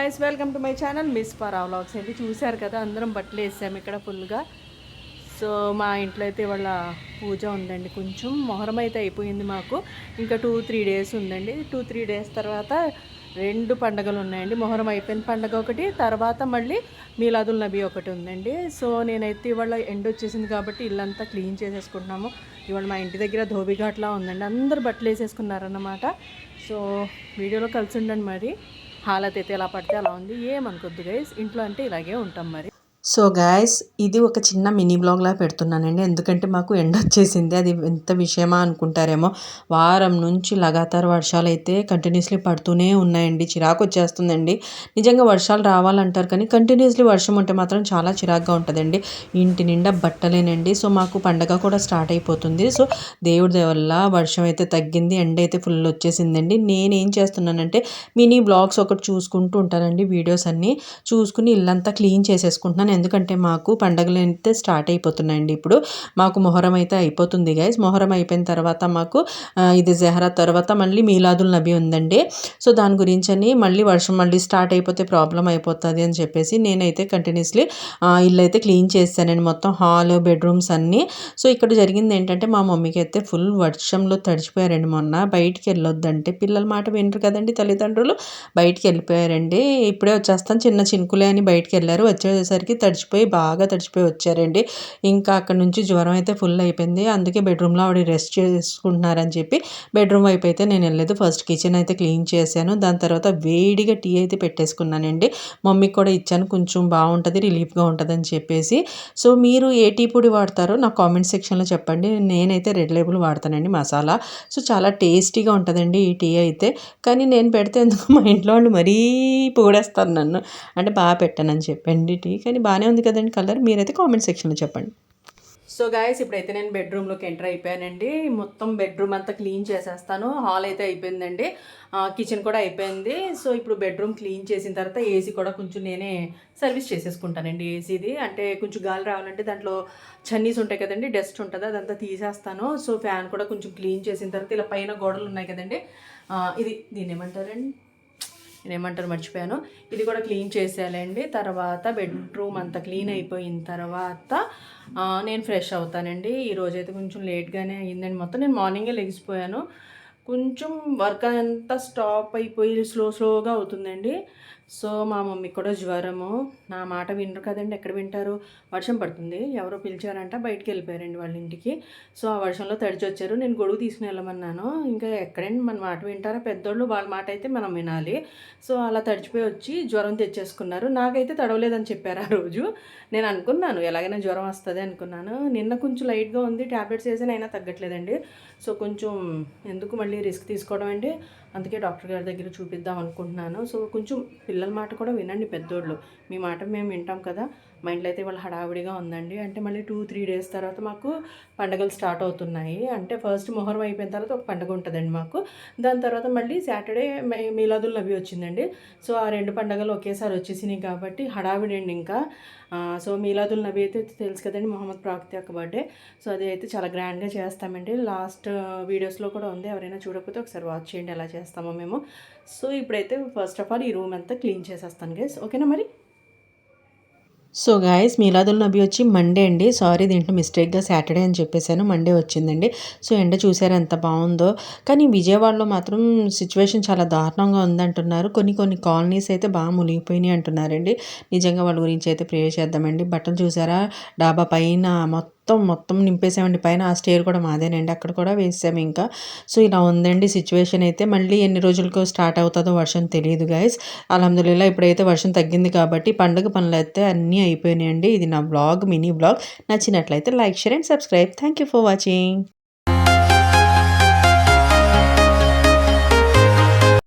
Guys welcome to my channel miss పరా vlogs అండి చూశారు కదా అందరం బట్టలు వేసాము ఇక్కడ ఫుల్గా సో మా ఇంట్లో అయితే వాళ్ళ పూజ ఉందండి కొంచెం. మొహరం అయితే అయిపోయింది మాకు. ఇంకా టూ త్రీ డేస్ ఉందండి. టూ త్రీ డేస్ తర్వాత రెండు పండగలు ఉన్నాయండి. మొహరం అయిపోయిన పండగ ఒకటి తర్వాత మళ్ళీ మీలాదుల్ నబీ ఒకటి ఉందండి. సో నేనైతే ఇవాళ ఎండ్ వచ్చేసింది కాబట్టి ఇల్లంతా క్లీన్ చేసేసుకుంటున్నాము. ఇవాళ మా ఇంటి దగ్గర ధోబిఘాట్లా ఉందండి. అందరు బట్టలు వేసేసుకున్నారన్నమాట. సో వీడియోలో కలిసి ఉండండి మరి. హాలత్ అయితే ఎలా పడితే అలా ఉంది. ఏమనుకోద్దు గైస్ ఇంట్లో అంటే ఇలాగే ఉంటాం మరి. సో గాయస్ ఇది ఒక చిన్న మినీ బ్లాగ్లా పెడుతున్నానండి. ఎందుకంటే మాకు ఎండ వచ్చేసింది. అది ఎంత విషయమా అనుకుంటారేమో. వారం నుంచి లగాతార్ వర్షాలు అయితే కంటిన్యూస్లీ పడుతూనే ఉన్నాయండి. చిరాకు వచ్చేస్తుందండి. నిజంగా వర్షాలు రావాలంటారు కానీ కంటిన్యూస్లీ వర్షం ఉంటే మాత్రం చాలా చిరాకుగా ఉంటుందండి. ఇంటి నిండా బట్టలేనండి. సో మాకు పండగ కూడా స్టార్ట్ అయిపోతుంది. సో దేవుడి వల్ల వర్షం అయితే తగ్గింది. ఎండ అయితే ఫుల్ వచ్చేసిందండి. నేనేం చేస్తున్నానంటే మినీ బ్లాగ్స్ ఒకటి చూసుకుంటూ ఉంటానండి. వీడియోస్ అన్నీ చూసుకుని ఇల్లంతా క్లీన్ చేసేసుకుంటున్నాను. ఎందుకంటే మాకు పండగలు అయితే స్టార్ట్ అయిపోతున్నాయండి ఇప్పుడు. మాకు మొహరం అయితే అయిపోతుంది గైస్ మొహరం అయిపోయిన తర్వాత మాకు ఇది జహరా తర్వాత మళ్ళీ మీలాదుల్ నబీ ఉందండి. సో దాని గురించి అని మళ్ళీ వర్షం మళ్ళీ స్టార్ట్ అయిపోతే ప్రాబ్లం అయిపోతుంది అని చెప్పేసి నేనైతే కంటిన్యూస్లీ ఇల్లు అయితే క్లీన్ చేస్తానండి మొత్తం హాల్ బెడ్రూమ్స్ అన్నీ. సో ఇక్కడ జరిగింది ఏంటంటే మా మమ్మీకి అయితే ఫుల్ వర్షంలో తడిచిపోయారండి మొన్న. బయటికి వెళ్ళొద్దంటే పిల్లల మాట వినరు కదండి తల్లిదండ్రులు. బయటికి వెళ్ళిపోయారండి. ఇప్పుడే వచ్చేస్తాను. చిన్న చినుకులే అని బయటికి వెళ్ళారు. వచ్చేసరికి తడిచిపోయి బాగా తడిచిపోయి వచ్చారండి. ఇంకా అక్కడ నుంచి జ్వరం అయితే ఫుల్ అయిపోయింది. అందుకే బెడ్రూమ్లో ఆవిడ రెస్ట్ చేసుకుంటున్నారని చెప్పి బెడ్రూమ్ వైపు అయితే నేను వెళ్ళలేదు. ఫస్ట్ కిచెన్ అయితే క్లీన్ చేశాను. దాని తర్వాత వేడిగా టీ అయితే పెట్టేసుకున్నానండి. మమ్మీకి కూడా ఇచ్చాను. కొంచెం బాగుంటుంది రిలీఫ్గా ఉంటుందని చెప్పేసి. సో మీరు ఏ టీ పొడి వాడతారో నా కామెంట్ సెక్షన్లో చెప్పండి. నేనైతే రెడ్ లేబుల్ వాడతానండి మసాలా. సో చాలా టేస్టీగా ఉంటుందండి ఈ టీ అయితే. కానీ నేను పెడితే ఎందుకు మా ఇంట్లో వాళ్ళు మరీ పొగడేస్తారు నన్ను. అంటే బాగా పెట్టానని చెప్పండి టీ. కానీ బాగానే ఉంది కదండి కలర్. మీరైతే కామెంట్ సెక్షన్లో చెప్పండి. సో గాయస్ ఇప్పుడైతే నేను బెడ్రూమ్లోకి ఎంటర్ అయిపోయానండి. మొత్తం బెడ్రూమ్ అంతా క్లీన్ చేసేస్తాను. హాల్ అయితే అయిపోయిందండి. కిచెన్ కూడా అయిపోయింది. సో ఇప్పుడు బెడ్రూమ్ క్లీన్ చేసిన తర్వాత ఏసీ కూడా కొంచెం నేనే సర్వీస్ చేసేసుకుంటానండి ఏసీది అంటే కొంచెం గాలి రావాలంటే దాంట్లో చన్నీస్ ఉంటాయి కదండి డస్ట్ ఉంటుంది అదంతా తీసేస్తాను. సో ఫ్యాన్ కూడా కొంచెం క్లీన్ చేసిన తర్వాత ఇలా పైన గోడలు ఉన్నాయి కదండి. ఇది దీన్ని ఏమంటారండి? నేనేమంటారు మర్చిపోయాను. ఇది కూడా క్లీన్ చేసేయాలండి. తర్వాత బెడ్రూమ్ అంతా క్లీన్ అయిపోయిన తర్వాత నేను ఫ్రెష్ అవుతానండి. ఈరోజైతే కొంచెం లేట్గానే అయ్యిందండి మొత్తం. నేను మార్నింగే లెగిసిపోయాను. కొంచెం వర్క్ అంతా స్టాప్ అయిపోయి స్లో స్లోగా అవుతుందండి. సో మా మమ్మీకి కూడా జ్వరము. నా మాట వినరు కదండి ఎక్కడ వింటారు? వర్షం పడుతుంది. ఎవరో పిలిచారంట బయటికి వెళ్ళిపోయారండి వాళ్ళ ఇంటికి. సో ఆ వర్షంలో తడిచి వచ్చారు నేను గొడుగు తీసుకుని వెళ్ళమన్నాను. ఇంకా ఎక్కడండి మన మాట వింటారా? పెద్దోళ్ళు వాళ్ళ మాట అయితే మనం వినాలి. సో అలా తడిచిపోయి వచ్చి జ్వరం తెచ్చేసుకున్నారు. నాకైతే తడవలేదని చెప్పారు ఆ రోజు. నేను అనుకున్నాను ఎలాగైనా జ్వరం వస్తుంది అనుకున్నాను. నిన్న కొంచెం లైట్గా ఉంది ట్యాబ్లెట్స్ వేసాను అయినా తగ్గట్లేదండి. సో కొంచెం ఎందుకు మళ్ళీ రిస్క్ తీసుకోవడం అండి? అందుకే డాక్టర్ గారి దగ్గర చూపిద్దాం అనుకుంటున్నాను. సో కొంచెం పిల్లల మాట కూడా వినండి పెద్దోళ్ళు. మీ మాట మేము వింటాం కదా. మా ఇంట్లో అయితే వాళ్ళు హడావిడిగా ఉందండి. అంటే మళ్ళీ టూ త్రీ డేస్ తర్వాత మాకు పండుగలు స్టార్ట్ అవుతున్నాయి. అంటే ఫస్ట్ మొహరం అయిపోయిన తర్వాత ఒక పండుగ ఉంటుందండి మాకు. దాని తర్వాత మళ్ళీ సాటర్డే మీలాదుల్ నబీ వచ్చిందండి. సో ఆ రెండు పండుగలు ఒకేసారి వచ్చేసినాయి కాబట్టి హడావిడి అండి ఇంకా. సో మీలాదుల్ నబీ అయితే తెలుసు కదండి మొహమ్మద్ ప్రాక్తి యొక్క బర్త్డే. సో అది అయితే చాలా గ్రాండ్గా చేస్తామండి. లాస్ట్ వీడియోస్లో కూడా ఉంది. ఎవరైనా చూడకపోతే ఒకసారి వాచ్ చేయండి ఎలా చేస్తామో మేము. సో ఇప్పుడైతే ఫస్ట్ ఆఫ్ ఆల్ ఈ రూమ్ అంతా క్లీన్ చేసేస్తాను గేస్ ఓకేనా మరి? సో గాయస్ మీలాదుల్ నబీ వచ్చి మండే అండి. సారీ దీంట్లో మిస్టేక్గా సాటర్డే అని చెప్పేశాను. మండే వచ్చిందండి. సో ఎండ చూసారు ఎంత బాగుందో. కానీ విజయవాడలో మాత్రం సిచ్యువేషన్ చాలా దారుణంగా ఉందంటున్నారు. కొన్ని కొన్ని కాలనీస్ అయితే బాగా మునిగిపోయినాయి అంటున్నారండి. నిజంగా వాళ్ళ గురించి అయితే ప్రే చేద్దామండి. బట్టలు చూసారా? డాబా పైన మొత్తం మొత్తం మొత్తం నింపేసామండి. పైన ఆ స్టేర్ కూడా మాదేనండి. అక్కడ కూడా వేసాము ఇంకా. సో ఇలా ఉందండి సిచ్యువేషన్ అయితే. మళ్ళీ ఎన్ని రోజులకు స్టార్ట్ అవుతుందో వర్షం తెలియదు గైస్ అలహదుల్లా ఇప్పుడైతే వర్షం తగ్గింది కాబట్టి పండుగ పనులు అయితే అన్నీ అయిపోయినాయండి. ఇది నా బ్లాగ్ మినీ బ్లాగ్. నచ్చినట్లయితే like share and subscribe. Thank you for watching.